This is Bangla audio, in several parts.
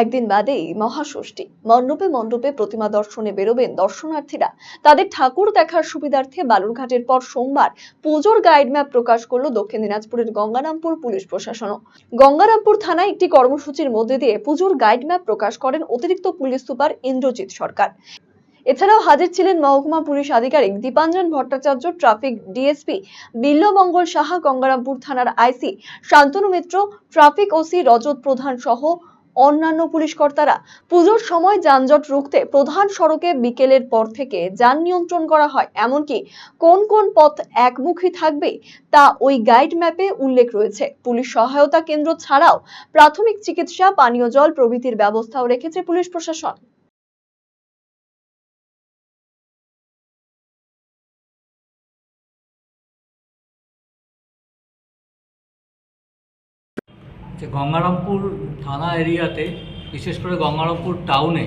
একদিন বাদেই মহাষষ্ঠী। মণ্ডপে মণ্ডপে প্রতিমা দর্শনে বেরোবেন দর্শনার্থীরা। তাদের ঠাকুর দেখার সুবিধার্থে বালুরঘাটের পর সোমবার পুজোর গাইড ম্যাপ প্রকাশ করল দক্ষিণ দিনাজপুরের গঙ্গারামপুর পুলিশ প্রশাসনও। গঙ্গারামপুর থানায় একটি কর্মসূচির মধ্যে দিয়ে পুজোর গাইড ম্যাপ প্রকাশ করেন অতিরিক্ত পুলিশ সুপার ইন্দ্রজিৎ সরকার। এছাড়াও হাজির ছিলেন মহকুমা পুলিশ আধিকারিক দীপাঞ্জন ভট্টাচার্য, ট্রাফিক ডিএসপি বিল্লমঙ্গল সাহা, গঙ্গারামপুর থানার IC Shantanu Mitra, traffic OC Rajat Pradhan সহ অন্যান্য পুলিশ কর্তারা পুজোর সময় যানজট রুখতে প্রধান সড়কে বিকেলের পর থেকে যান নিয়ন্ত্রণ করা হয়। এমনকি কোন কোন পথ একমুখী থাকবে তা ওই গাইড ম্যাপে উল্লেখ রয়েছে। পুলিশ সহায়তা কেন্দ্র ছাড়াও প্রাথমিক চিকিৎসা, পানীয় জল প্রভৃতির ব্যবস্থাও রেখেছে পুলিশ প্রশাসন। যে গঙ্গারামপুর থানা এরিয়াতে, বিশেষ করে গঙ্গারামপুর টাউনে,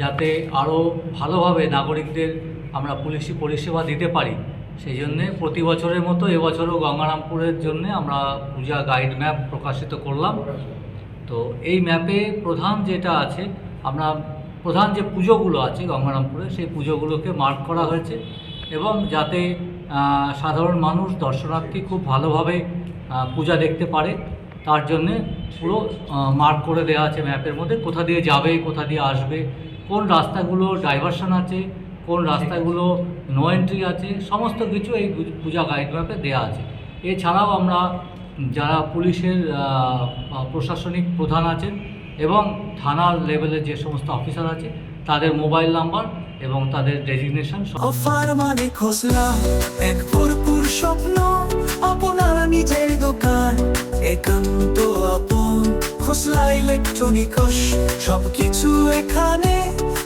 যাতে আরও ভালোভাবে নাগরিকদের আমরা পুলিশি পরিষেবা দিতে পারি, সেই জন্যে প্রতি বছরের মতো এবছরও গঙ্গারামপুরের জন্য আমরা পূজা গাইড ম্যাপ প্রকাশিত করলাম। তো এই ম্যাপে প্রধান যেটা আছে, আমরা প্রধান যে পুজোগুলো আছে গঙ্গারামপুরে, সেই পুজোগুলোকে মার্ক করা হয়েছে এবং যাতে সাধারণ মানুষ, দর্শনার্থী খুব ভালোভাবে পূজা দেখতে পারে। তার জন্যে পুরো মার্ক করে দেওয়া আছে ম্যাপের মধ্যে। কোথা দিয়ে যাবে কোথা দিয়ে আসবে কোন রাস্তাগুলো ডাইভারশন আছে কোন রাস্তাগুলো নো এন্ট্রি আছে সমস্ত কিছু এই পূজা গাইড ম্যাপে দেওয়া আছে। এছাড়াও আমরা যারা পুলিশের প্রশাসনিক প্রধান আছেন এবং থানার লেভেলে যে সমস্ত অফিসার আছে তাদের মোবাইল নাম্বার এবং তাদের ডেজিগনেশন মানে এক ভরপুর স্বপ্ন আপনার নিজের দোকান। একান্ত আপন খোসলা ইলেকট্রনিকস সবকিছু এখানে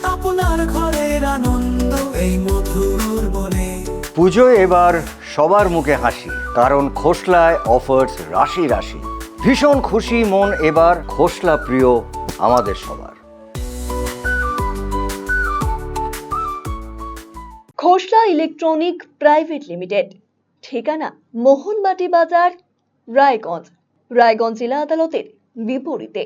আপনার ঘরের আনন্দ এই মধুর বনে। পুজোয় এবার সবার মুখে হাসি কারণ খোসলায় অফার্স রাশি রাশি। ভীষণ খুশি মন এবার খোসলা প্রিয় আমাদের সবার। খোসলা ইলেকট্রনিক প্রাইভেট লিমিটেড ঠিকানা মোহনবাটি বাজার রায়গঞ্জ। রায়গঞ্জ জেলা আদালতের বিপরীতে।